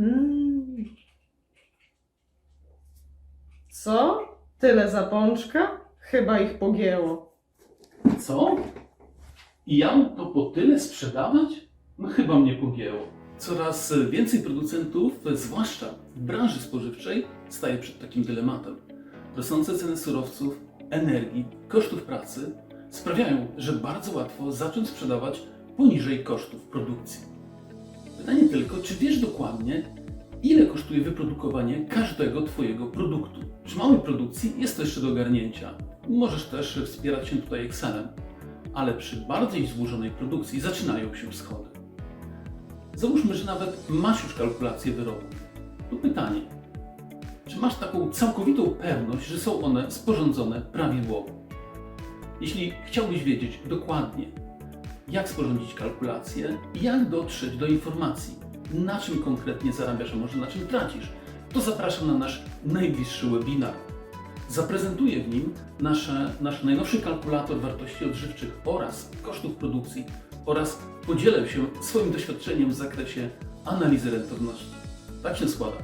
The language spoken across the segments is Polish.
Mm. Co? Tyle za pączka? Chyba ich pogięło. Co? I ja to po tyle sprzedawać? No chyba mnie pogięło. Coraz więcej producentów, zwłaszcza w branży spożywczej, staje przed takim dylematem. Rosnące ceny surowców, energii, kosztów pracy sprawiają, że bardzo łatwo zacząć sprzedawać poniżej kosztów produkcji. Pytanie tylko, czy wiesz dokładnie, ile kosztuje wyprodukowanie każdego Twojego produktu? Przy małej produkcji jest to jeszcze do ogarnięcia. Możesz też wspierać się tutaj Excelem, ale przy bardziej złożonej produkcji zaczynają się schody. Załóżmy, że nawet masz już kalkulację wyrobu. Tu pytanie, czy masz taką całkowitą pewność, że są one sporządzone prawidłowo? Jeśli chciałbyś wiedzieć dokładnie, jak sporządzić kalkulację jak dotrzeć do informacji, na czym konkretnie zarabiasz, a może na czym tracisz, to zapraszam na nasz najbliższy webinar. Zaprezentuję w nim nasze, nasz najnowszy kalkulator wartości odżywczych oraz kosztów produkcji oraz podzielę się swoim doświadczeniem w zakresie analizy rentowności. Tak się składa,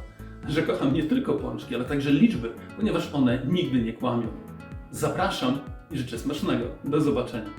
że kocham nie tylko pączki, ale także liczby, ponieważ one nigdy nie kłamią. Zapraszam i życzę smacznego. Do zobaczenia.